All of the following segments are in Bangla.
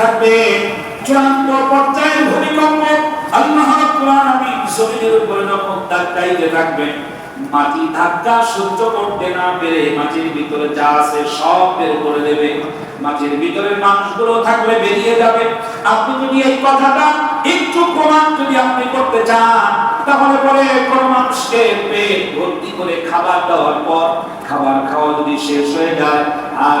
থাকবে। চূড়ান্ত পর্যায়ে ভূমিকম্প আল্লাহ রাব্বুল আলামিন জমিনের উপরে যখন ধাক্কাইতে থাকবে, মাটি ধাক্কা সহ্য করতে না পেরে মাটির ভিতরে যা আছে সব বের করে দেবে। মাটির ভিতরে মানুষগুলো থাকলে বেরিয়ে যাবে। আপনি যদি এই কথাটা একটু প্রমাণ যদি আপনি করতে চান, তাহলে পরে কোন মানুষকে পেট ভর্তি করে খাবার দেওয়ার পর খাবার খাওয়া যদি শেষ হয়ে যায়, আর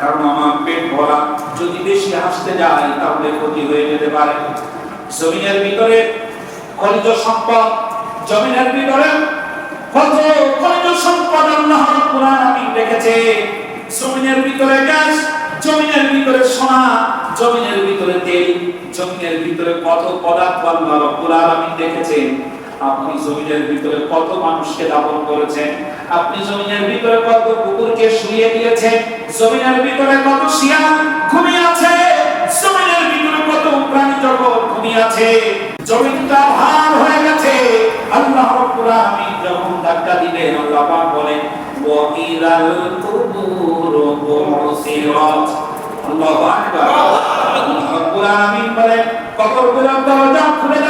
কারণ আমার পেট ভরা। যদি বেশি হাসতে যায়, তাহলে ক্ষতি হয়ে যেতে পারে। জমিনের ভিতরে খনিজ সম্পদ, জমিনের ভিতরে খনিজ সম্পদ আল্লাহ রেখেছে। জমিনের ভিতরে গ্যাস, জমিনের ভিতরে সোনা, জমিনের ভিতরে তেল, জমিনের ভিতরে কত পদার্থ আল্লাহ রাব্বুল আলামিন আপনি জমিনের ভিতরে কত মানুষকে দাপন করেছেন? আপনি জমিনের ভিতরে কত কুকুরকে শুইয়ে দিয়েছেন জমিনের ভিতরে কত শিয়াল ঘুমিয়ে আছে জমিনের ভিতরে কত প্রাণী জগৎ ঘুমিয়ে আছে জমিনটা ভার হয়ে গেছে আল্লাহ রাব্বুল আলামিন যখন ধাক্কা দিলেন আল্লাহ পাক বলেন ওয়াকিলাল কুবুর বুসিরাত আল্লাহু আকবার আল্লাহ রাব্বুল আলামিন বলেন কবরগুলোর দরজা খুলে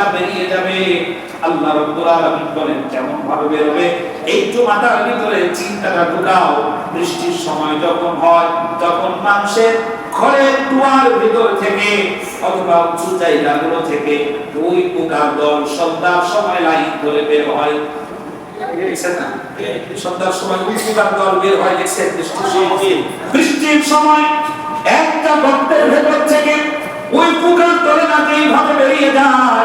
সব বেরিয়ে যাবে। আল্লাহ রাব্বুল আলামিন বলেন, কেমন ভাবে বেরোবে? একটু মাথার ভিতরে চিন্তাটা ঢুকাও। বৃষ্টির সময় যখন হয়, তখন মানুষের ঘরের দুয়ার ভিতর থেকে অথবা উঁচু জায়গাগুলো থেকে ওই পোকার দল সন্ধ্যার সময় লাইন ধরে বের হয়। সন্ধ্যার সময় ওই পোকার দল বের হয় দেখছেন বৃষ্টির সময়। একটা গর্তের ভেতর থেকে ওই পোকার দলে না এইভাবে বেরিয়ে যায়।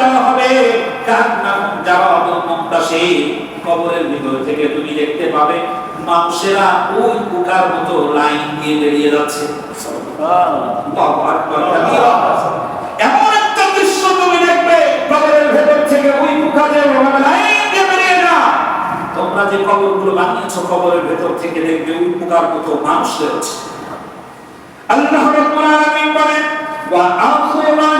দেওয়া হবে। কবরের ভিতর থেকে তুমি দেখতে পাবে মানুষেরা ওই পোকার মতো লাইন দিয়ে বেরিয়ে যাচ্ছে। এমন একটা দৃশ্য তুমি দেখবে, কবরের ভেতর থেকে ওই যায় তোমরা যে কবরগুলো বানিয়েছো, কবরের ভেতর থেকে দেখবে ওই পোকার মতো মানুষ বেরোচ্ছে আল্লাহ বলেন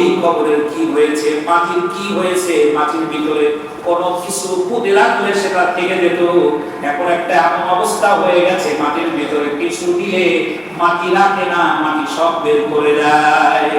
এই কবরের কি হয়েছে, মাটির কি হয়েছে, মাটির ভিতরে কোন কিছু পুঁতে রাখলে সেটা থেকে যেত। এখন একটা এমন অবস্থা হয়ে গেছে, মাটির ভিতরে কিছু দিলে মাটি রাখে না, মাটি সব বের করে দেয়।